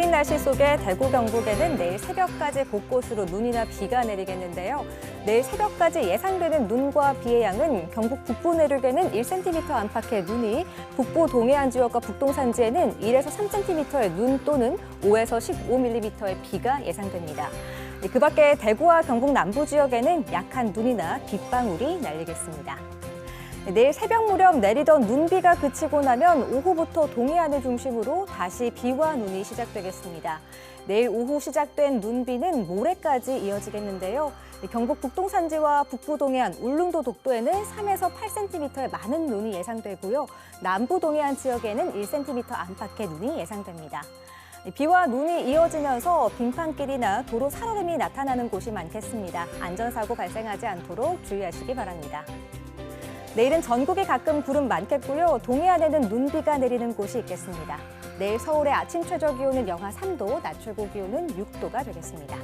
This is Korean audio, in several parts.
흐린 날씨 속에 대구 경북에는 내일 새벽까지 곳곳으로 눈이나 비가 내리겠는데요. 내일 새벽까지 예상되는 눈과 비의 양은 경북 북부 내륙에는 1cm 안팎의 눈이, 북부 동해안 지역과 북동산지에는 1에서 3cm의 눈 또는 5에서 15mm의 비가 예상됩니다. 그 밖에 대구와 경북 남부 지역에는 약한 눈이나 빗방울이 날리겠습니다. 내일 새벽 무렵 내리던 눈비가 그치고 나면 오후부터 동해안을 중심으로 다시 비와 눈이 시작되겠습니다. 내일 오후 시작된 눈비는 모레까지 이어지겠는데요. 경북 북동산지와 북부 동해안, 울릉도 독도에는 3에서 8cm의 많은 눈이 예상되고요. 남부 동해안 지역에는 1cm 안팎의 눈이 예상됩니다. 비와 눈이 이어지면서 빙판길이나 도로 살얼음이 나타나는 곳이 많겠습니다. 안전사고 발생하지 않도록 주의하시기 바랍니다. 내일은 전국이 가끔 구름 많겠고요. 동해안에는 눈비가 내리는 곳이 있겠습니다. 내일 서울의 아침 최저 기온은 영하 3도, 낮 최고 기온은 6도가 되겠습니다.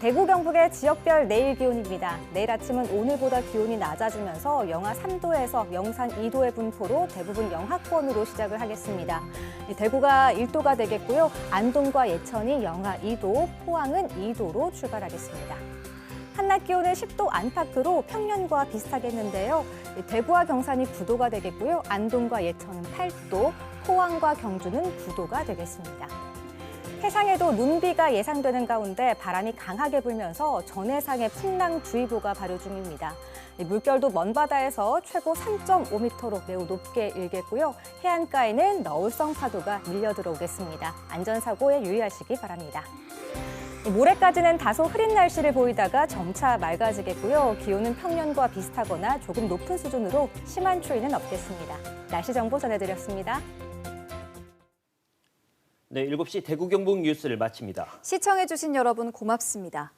대구 경북의 지역별 내일 기온입니다. 내일 아침은 오늘보다 기온이 낮아지면서 영하 3도에서 영상 2도의 분포로 대부분 영하권으로 시작을 하겠습니다. 대구가 1도가 되겠고요. 안동과 예천이 영하 2도, 포항은 2도로 출발하겠습니다. 한낮 기온은 10도 안팎으로 평년과 비슷하겠는데요. 대구와 경산이 9도가 되겠고요. 안동과 예천은 8도, 포항과 경주는 9도가 되겠습니다. 해상에도 눈비가 예상되는 가운데 바람이 강하게 불면서 전해상에 풍랑주의보가 발효 중입니다. 물결도 먼 바다에서 최고 3.5m로 매우 높게 일겠고요. 해안가에는 너울성 파도가 밀려 들어오겠습니다. 안전사고에 유의하시기 바랍니다. 모레까지는 다소 흐린 날씨를 보이다가 점차 맑아지겠고요. 기온은 평년과 비슷하거나 조금 높은 수준으로 심한 추위는 없겠습니다. 날씨 정보 전해드렸습니다. 네, 7시 대구 경북 뉴스를 마칩니다. 시청해주신 여러분 고맙습니다.